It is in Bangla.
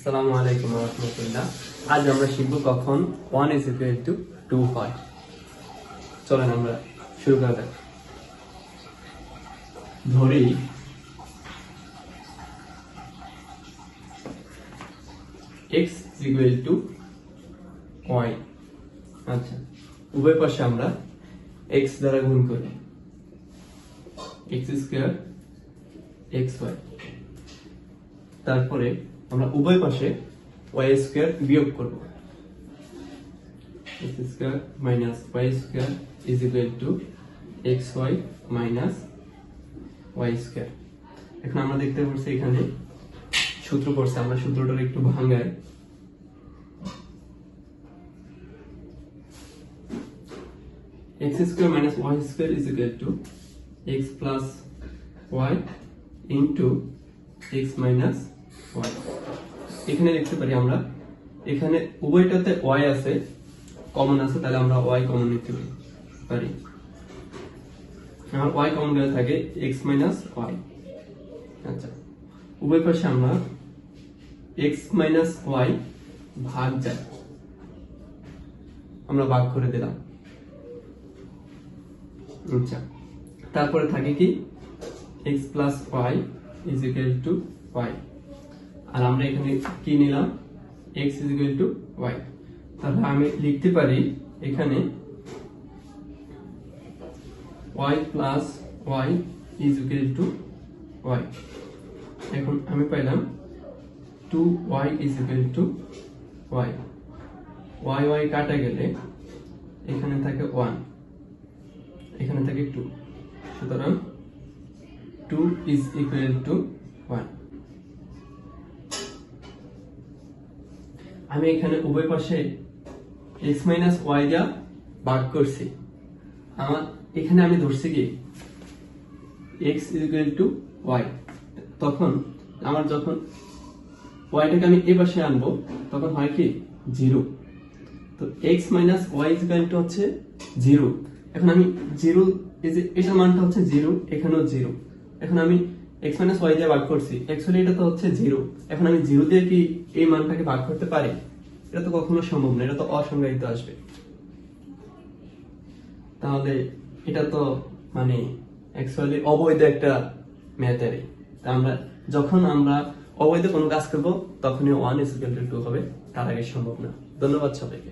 আসসালামু আলাইকুম রহমতুল্লাহ। আজ আমরা শিখব কখন one is equal to two হয়। চলেন আমরা শুরু করা যাক। ধরি। এক্স ইকুয়াল টু ওয়াই আচ্ছা উভয় পাশে আমরা এক্স দ্বারা গুণ করি। এক্স স্কোয়ার এক্স ওয়াই তারপরে আমরা উভয় পাশে ওয়াই স্কোয়ার বিয়োগ করব। X square minus Y square is equal to X Y minus Y square এখন আমরা দেখতে পাচ্ছি এখানে সূত্র পড়ছে, আমরা সূত্রটার একটু ভাঙাই x square minus y square is equal to x plus y into x minus এখানে দেখতে পারি আমরা, এখানে উভয়টাতে ওয়াই আছে কমন আছে, তাহলে আমরা y কমন নিতে পারি আমার y কমন গেলে থাকে x মাইনাস y আচ্ছা উভয় পাশে আমরা x মাইনাস ওয়াই ভাগ যায় আমরা ভাগ করে দিলাম। আচ্ছা তারপরে থাকে কি? x plus Y is equal to Y আর আমরা এখানে কি নিলাম? X is equal to Y তাহলে আমি লিখতে পারি এখানে Y plus Y is equal to Y এখন আমি পাইলাম two Y is equal to Y Y Y কাটা গেলে এখানে থাকে ওয়ান এখানে থাকে টু সুতরাং two is equal to one আমি এখানে উভয় পাশে এক্স মাইনাস ওয়াই যা ভাগ করছি। আমার, এখানে আমি ধরছি কি? এক্স ইকুয়াল টু ওয়াই তখন আমার যখন ওয়াইটাকে আমি এ পাশে আনব, তখন হয় কি? জিরো তো X minus Y equal to হচ্ছে জিরো এখন আমি জিরো এই যে এটার মানটা হচ্ছে জিরো এখানেও জিরো এখন আমি এক্স মাইনাস ওয়াই দিয়ে ভাগ করছি অ্যাকচুয়ালি এটা তো হচ্ছে জিরো এখন আমি জিরো দিয়ে কি এই মানটাকে ভাগ করতে পারি? এটা তো কখনো সম্ভব না, এটা তো অসংজ্ঞায়িত আসবে। তাহলে এটা তো মানে অ্যাকচুয়ালি অবৈধ একটা মেথডই তা আমরা যখন আমরা অবৈধ কোনো কাজ করব, তখনই ওয়ান ইস টু হবে, তার আগে সম্ভব না। ধন্যবাদ সবাইকে।